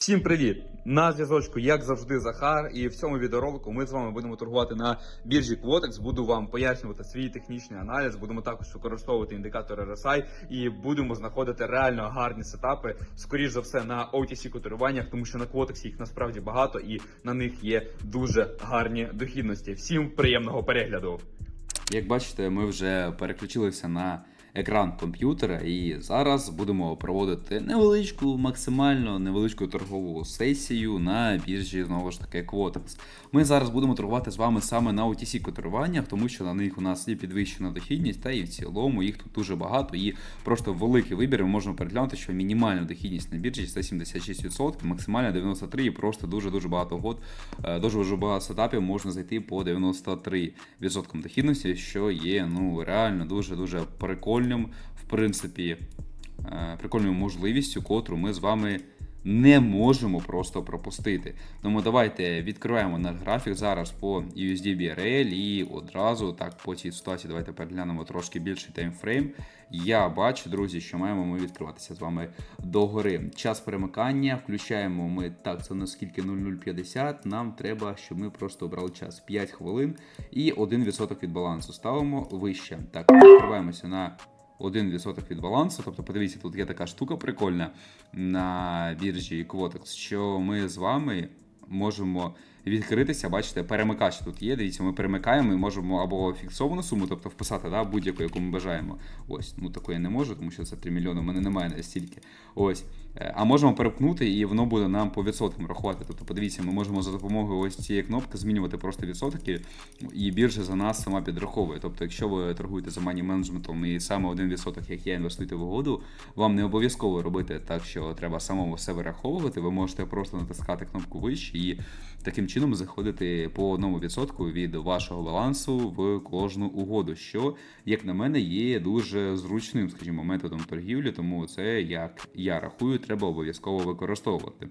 Всім привіт! На зв'язочку, як завжди, Захар. І в цьому відеоролику ми з вами будемо торгувати на біржі Quotex. Буду вам пояснювати свій технічний аналіз. Будемо також використовувати індикатори RSI і будемо знаходити реально гарні сетапи, скоріш за все, на OTC котируваннях, тому що на Quotex їх насправді багато і на них є дуже гарні дохідності. Всім приємного перегляду! Як бачите, ми вже переключилися на екран комп'ютера і зараз будемо проводити невеличку, максимально невеличку торгову сесію на біржі знову ж таки Quotex. Ми зараз будемо торгувати з вами саме на OTC котируваннях, тому що на них у нас є підвищена дохідність, та і в цілому їх тут дуже багато і просто великий вибір. Ми можемо переглянути, що мінімальна дохідність на біржі 176%, максимальна 93% і просто дуже дуже багато год, е, дуже дуже багато сетапів можна зайти по 93% дохідності, що є ну реально дуже дуже прикольним, в принципі, е, прикольною можливістю, котру ми з вами. Не можемо просто пропустити. Тому давайте відкриваємо наш графік зараз по USD BRL і одразу так по цій ситуації давайте переглянемо трошки більший таймфрейм. Я бачу, друзі, що маємо ми відкриватися з вами догори. Час перемикання включаємо ми так, це наскільки 0050. Нам треба, щоб ми просто обрали час 5 хвилин і 1% від балансу ставимо вище. Так, відкриваємося на 1% від балансу. Тобто, подивіться, тут є така штука прикольна на біржі Quotex, що ми з вами можемо відкритися. Бачите, перемикач тут є. Дивіться, ми перемикаємо і можемо або фіксовану суму, тобто вписати да, будь-яку, яку ми бажаємо. Ось, ну такої не можу, тому що це 3 мільйони, у мене немає настільки. Ось. Е, А можемо перепнути, і воно буде нам по відсоткам рахувати. Тобто, подивіться, ми можемо за допомогою ось цієї кнопки змінювати просто відсотки, і біржа за нас сама підраховує. Тобто, якщо ви торгуєте за мані менеджментом і саме один відсоток, як я інвестуєте в угоду, вам не обов'язково робити так, що треба самому все вираховувати. Ви можете просто натискати кнопку вище і таким чином заходити по одному відсотку від вашого балансу в кожну угоду, що, як на мене, є дуже зручним, скажімо, методом торгівлі, тому це як я рахую, треба обов'язково використовувати.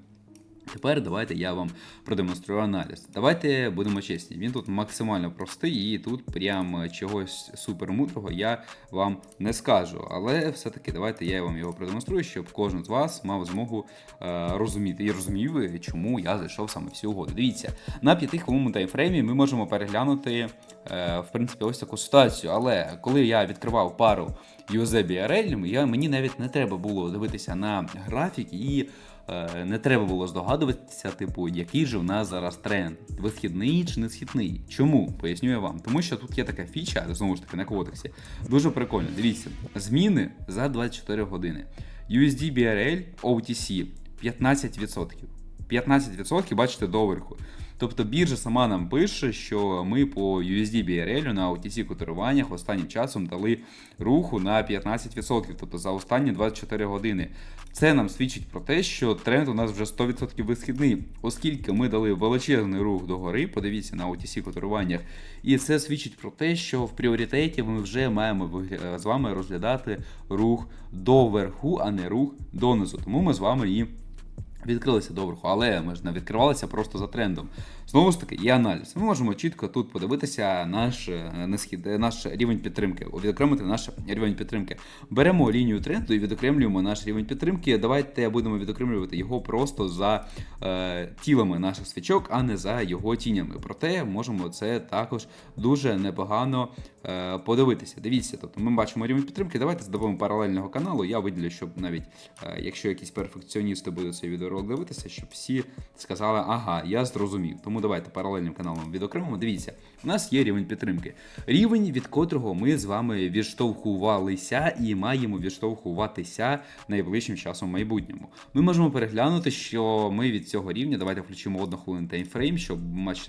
Тепер давайте я вам продемонструю аналіз. Давайте будемо чесні. Він тут максимально простий, і тут прям чогось супермудрого я вам не скажу. Але все-таки давайте я вам його продемонструю, щоб кожен з вас мав змогу е, розуміти і розумів, чому я зайшов саме в цю угоду. Дивіться, на 5 хвилинному таймфреймі ми можемо переглянути е, в принципі ось таку ситуацію. Але коли я відкривав пару USD BRL, я, мені навіть не треба було дивитися на графік і. Е, Не треба було здогадуватися, типу, який же в нас зараз тренд, висхідний чи не східний. Чому? Поясню я вам. Тому що тут є така фіча, знову ж таки, на кодексі. Дуже прикольно. Дивіться, зміни за 24 години. USD BRL OTC 15%. 15%, бачите, доверху. Тобто біржа сама нам пише, що ми по USD BRL на OTC котируваннях останнім часом дали руху на 15%, тобто за останні 24 години. Це нам свідчить про те, що тренд у нас вже 100% висхідний, оскільки ми дали величезний рух догори, подивіться на OTC котируваннях, і це свідчить про те, що в пріоритеті ми вже маємо з вами розглядати рух до верху, а не рух донизу. Тому ми з вами і відкрилися доверху, але ми ж не відкривалися просто за трендом. Знову ж таки, є аналіз. Ми можемо чітко тут подивитися наш, е, е, наш рівень підтримки, відокремити наш рівень підтримки. Беремо лінію тренду і відокремлюємо наш рівень підтримки. Давайте будемо відокремлювати його просто за е, тілами наших свічок, а не за його тінями. Проте можемо це також дуже непогано е, подивитися. Дивіться, тобто ми бачимо рівень підтримки. Давайте з паралельного каналу. Я виділю, щоб навіть е, якщо якісь перфекціоністи будуть цей відеоролик дивитися, щоб всі сказали, ага, я зрозумів. Тому давайте паралельним каналом відокремимо. Дивіться, у нас є рівень підтримки. Рівень, від котрого ми з вами відштовхувалися і маємо відштовхуватися найближчим часом в майбутньому. Ми можемо переглянути, що ми від цього рівня, давайте включимо одну хвилину таймфрейм, щоб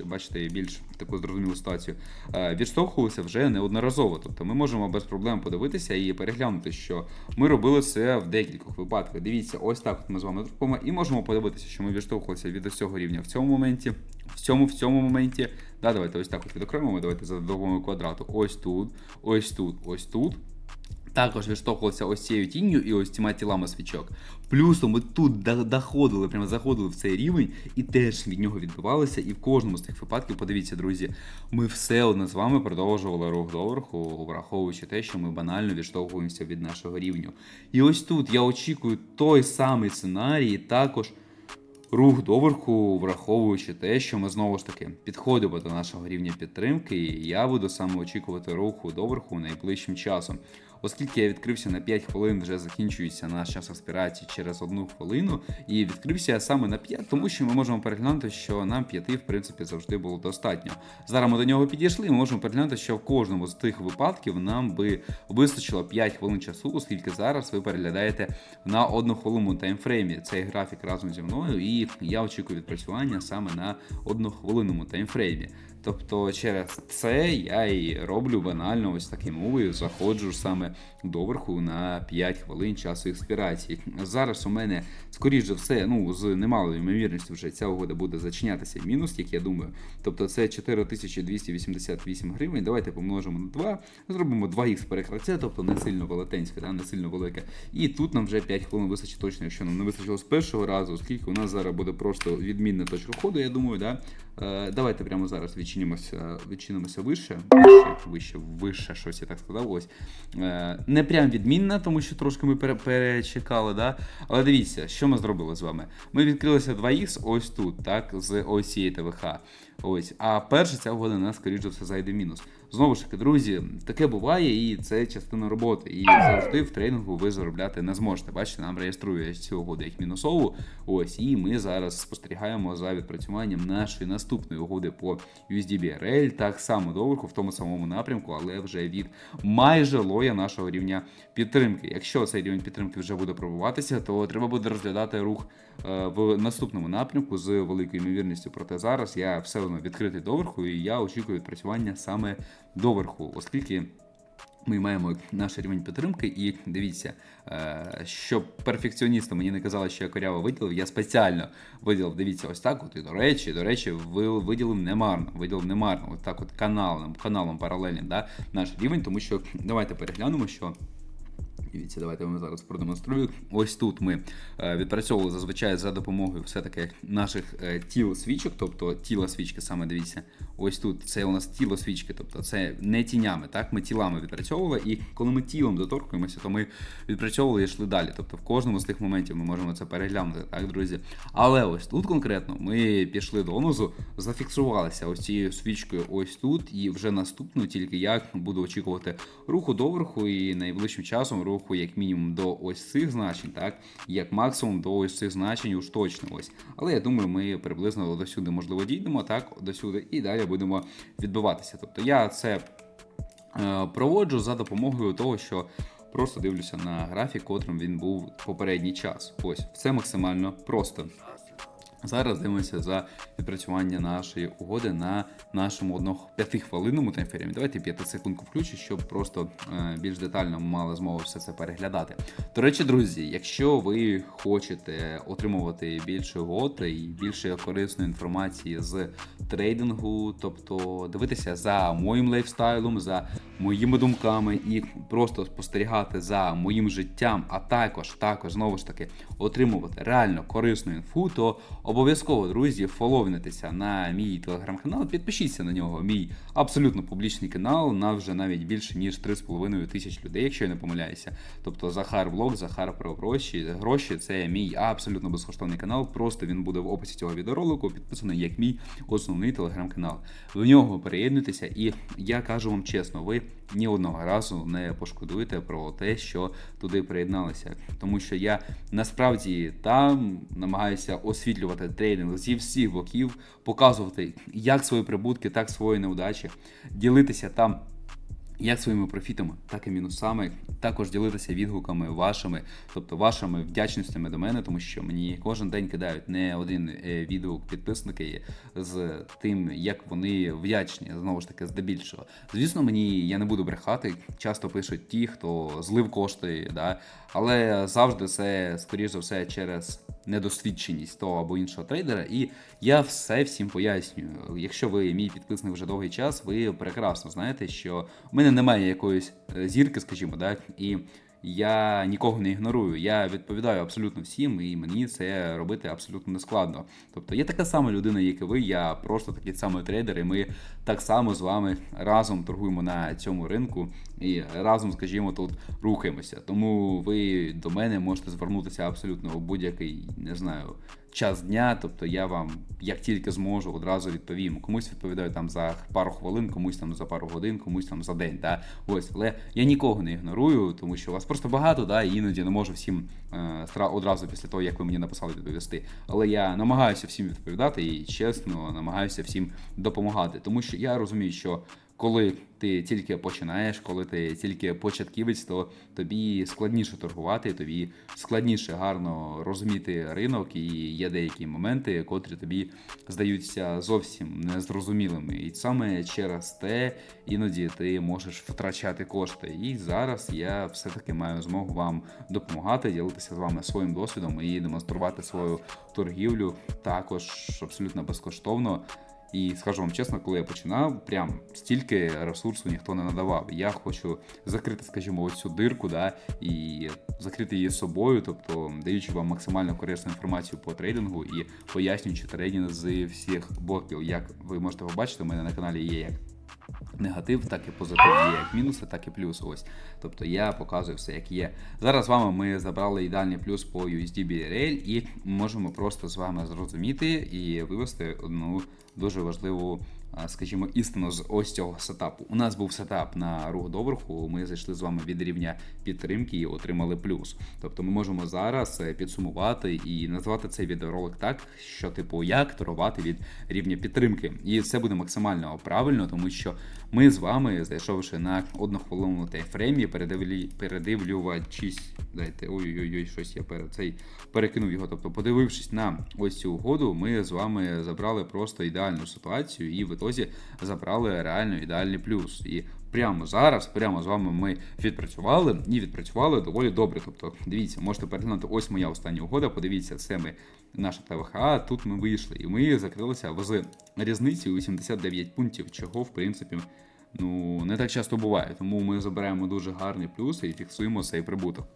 бачити більш таку зрозумілу ситуацію. е, Відштовхувалися вже неодноразово. Тобто ми можемо без проблем подивитися і переглянути, що ми робили це в декількох випадках. Дивіться, ось так ми з вами зробимо, і можемо подивитися, що ми відштовхувалися від ось цього рівня в цьому моменті, в цьому, в цьому моменті. Да, давайте ось так от відокремимо, давайте за допомогою квадрату. Ось тут, ось тут, ось тут. Також відштовхувалися ось цією тінню і ось цими тілами свічок. Плюсом ми тут доходили, прямо заходили в цей рівень і теж від нього відбивалися. І в кожному з цих випадків, подивіться, друзі, ми все одно з вами продовжували рух доверху, враховуючи те, що ми банально відштовхуємося від нашого рівню. І ось тут я очікую той самий сценарій, також рух доверху, враховуючи те, що ми знову ж таки підходимо до нашого рівня підтримки, і я буду саме очікувати руху доверху найближчим часом. Оскільки я відкрився на 5 хвилин, вже закінчується наш час аспірації через одну хвилину, і відкрився саме на 5, тому що ми можемо переглянути, що нам 5 в принципі завжди було достатньо. Зараз ми до нього підійшли, ми можемо переглянути, що в кожному з тих випадків нам би вистачило 5 хвилин часу, оскільки зараз ви переглядаєте на одну хвилину таймфреймі цей графік разом зі мною, і я очікую відпрацювання саме на однохвилинному таймфреймі. Тобто через це я і роблю банально ось таким мовою, заходжу саме доверху на 5 хвилин часу експірації. Зараз у мене, скоріш за все, ну з немалою ймовірністю вже ця угода буде зачинятися мінус, як я думаю. Тобто це 4288 гривень. Давайте помножимо на 2, зробимо 2х перекриття, тобто не сильно велетенське, да, не сильно велике. І тут нам вже 5 хвилин вистачить точно, якщо нам не вистачило з першого разу, оскільки у нас зараз буде просто відмінна точка входу, я думаю, да. Е, Давайте прямо зараз відчинимося, відчинимося вище, вище, вище, вище, щось я так сказав. Ось. Е, Не прям відмінна, тому що трошки ми перечекали, да? але дивіться, що ми зробили з вами. Ми відкрилися 2х ось тут, так, з ось цієї ТВХ. Ось. А перша ця угода скоріш за все зайде мінус. Знову ж таки, друзі, таке буває, і це частина роботи. І завжди в трейнингу ви заробляти не зможете. Бачите, нам реєструє цю угоду як мінусову. Ось, і ми зараз спостерігаємо за відпрацюванням нашої наступної угоди по USD BRL, так само доверху в тому самому напрямку, але вже від майже лоя нашого рівня підтримки. Якщо цей рівень підтримки вже буде пробуватися, то треба буде розглядати рух е, в наступному напрямку з великою ймовірністю. Проте зараз я все одно відкритий доверху, і я очікую відпрацювання саме доверху, оскільки. Ми маємо наш рівень підтримки, і дивіться, е, щоб перфекціоністи мені не казали, що я коряво виділив, я спеціально виділив, дивіться, ось так. От і до речі, до речі, ви виділив немарно, виділив немарно, ось так, от каналом, каналом паралельним, да, наш рівень, тому що давайте переглянемо, що Дивіться, давайте вам зараз продемонструю. Ось тут ми е, відпрацьовували зазвичай за допомогою все-таки наших е, тіл свічок, тобто тіла свічки, саме дивіться. Ось тут це у нас тіло свічки, тобто це не тінями, так? Ми тілами відпрацьовували, і коли ми тілом доторкуємося, то ми відпрацьовували і йшли далі. Тобто в кожному з тих моментів ми можемо це переглянути, так, друзі. Але ось тут конкретно ми пішли донизу, зафіксувалися ось цією свічкою ось тут, і вже наступну тільки я буду очікувати руху доверху і найближчим часом руху як мінімум до ось цих значень, так як максимум до ось цих значень уж точно ось. Але я думаю, ми приблизно до сюди можливо дійдемо, так до сюди, і далі будемо відбиватися. Тобто я це е, проводжу за допомогою того, що. Просто дивлюся на графік, котрим він був попередній час. Ось, все максимально просто. Зараз дивимося за відпрацювання нашої угоди на нашому одного 5 хвилинному таймфреймі. Давайте 5 секундку включу, щоб просто е, більш детально мали змогу все це переглядати. До речі, друзі, якщо ви хочете отримувати більше угод і більше корисної інформації з трейдингу, тобто дивитися за моїм лайфстайлом, за моїми думками і просто спостерігати за моїм життям, а також також знову ж таки отримувати реально корисну інфу, то обов'язково, друзі, фоловнитися на мій телеграм-канал, підпишіться на нього. Мій абсолютно публічний канал. На вже навіть більше ніж 3,5 тисяч людей, якщо я не помиляюся. Тобто Захар Влог, Захар про гроші. Гроші це мій абсолютно безкоштовний канал. Просто він буде в описі цього відеоролику, підписаний як мій основний телеграм-канал. В нього приєднуйтеся, і я кажу вам чесно, ви ні одного разу не пошкодуєте про те, що туди приєдналися. Тому що я насправді там намагаюся освітлювати трейдинг зі всіх боків, показувати як свої прибутки, так свої неудачі, ділитися там. Як своїми профітами, так і мінусами, також ділитися відгуками вашими, тобто вашими вдячностями до мене, тому що мені кожен день кидають не один е, відгук підписники з тим, як вони вдячні, знову ж таки, здебільшого. Звісно, мені я не буду брехати. Часто пишуть ті, хто злив кошти, да? але завжди це, скоріш за все, через недосвідченість того або іншого трейдера. І я все всім пояснюю. Якщо ви мій підписник вже довгий час, ви прекрасно знаєте, що в мене немає якоїсь е, зірки, скажімо, так, і я нікого не ігнорую. Я відповідаю абсолютно всім, і мені це робити абсолютно не складно. Тобто я така сама людина, як і ви. Я просто такий самий трейдер, і ми так само з вами разом торгуємо на цьому ринку. І разом, скажімо, тут рухаємося. Тому ви до мене можете звернутися абсолютно у будь-який, не знаю, час дня. Тобто я вам, як тільки зможу, одразу відповім. Комусь відповідаю там за пару хвилин, комусь там за пару годин, комусь там за день. Да? Ось, але я нікого не ігнорую, тому що вас просто багато, да, і іноді не можу всім е, одразу після того, як ви мені написали відповісти. Але я намагаюся всім відповідати і чесно намагаюся всім допомагати, тому що я розумію, що коли ти тільки починаєш, коли ти тільки початківець, то тобі складніше торгувати, тобі складніше гарно розуміти ринок, і є деякі моменти, котрі тобі здаються зовсім незрозумілими. І саме через те іноді ти можеш втрачати кошти. І зараз я все-таки маю змогу вам допомагати, ділитися з вами своїм досвідом і демонструвати свою торгівлю також абсолютно безкоштовно. І скажу вам чесно, коли я починав, прям стільки ресурсу ніхто не надавав. Я хочу закрити, скажімо, оцю дирку, да, і закрити її собою, тобто даючи вам максимально корисну інформацію по трейдингу і пояснюючи трейдинг з всіх боків. Як ви можете побачити, у мене на каналі є як негатив, так і позитив є як мінуси, так і плюс. Ось. Тобто я показую все, як є. Зараз з вами ми забрали ідеальний плюс по USD BRL і можемо просто з вами зрозуміти і вивести одну дуже важливу. Скажімо, істину з ось цього сетапу. У нас був сетап на рух доверху. Ми зайшли з вами від рівня підтримки і отримали плюс. Тобто ми можемо зараз е, підсумувати і назвати цей відеоролик так, що типу як торгувати від рівня підтримки. І це буде максимально правильно, тому що ми з вами, зайшовши на одну тайфреймі, передивлювачись, дайте ой-ой-ой, щось я перед цей перекинув його. Тобто, подивившись на ось цю угоду, ми з вами забрали просто ідеальну ситуацію і в ітозі забрали реально ідеальний плюс. І прямо зараз, прямо з вами ми відпрацювали і відпрацювали доволі добре. Тобто, дивіться, можете переглянути ось моя остання угода. Подивіться, це ми наша ТВХ. Тут ми вийшли, і ми закрилися в різниці 89 пунктів, чого в принципі. Ну, не так часто буває, тому ми забираємо дуже гарний плюс і фіксуємо цей прибуток.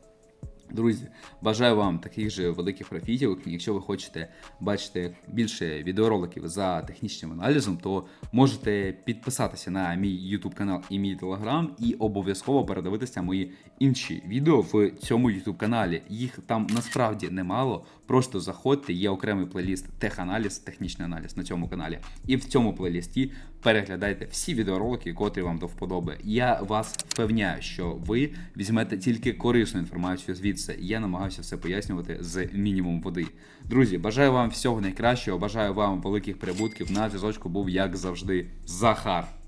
Друзі, бажаю вам таких же великих профітів. Якщо ви хочете бачити більше відеороликів за технічним аналізом, то можете підписатися на мій YouTube канал і мій Telegram, і обов'язково передивитися мої інші відео в цьому YouTube каналі. Їх там насправді немало. Просто заходьте, є окремий плейліст теханаліз, технічний аналіз на цьому каналі. І в цьому плейлісті переглядайте всі відеоролики, котрі вам до вподоби. Я вас впевняю, що ви візьмете тільки корисну інформацію звідси. Я намагаюся все пояснювати з мінімум води. Друзі, бажаю вам всього найкращого, бажаю вам великих прибутків. На зв'язочку був як завжди Захар.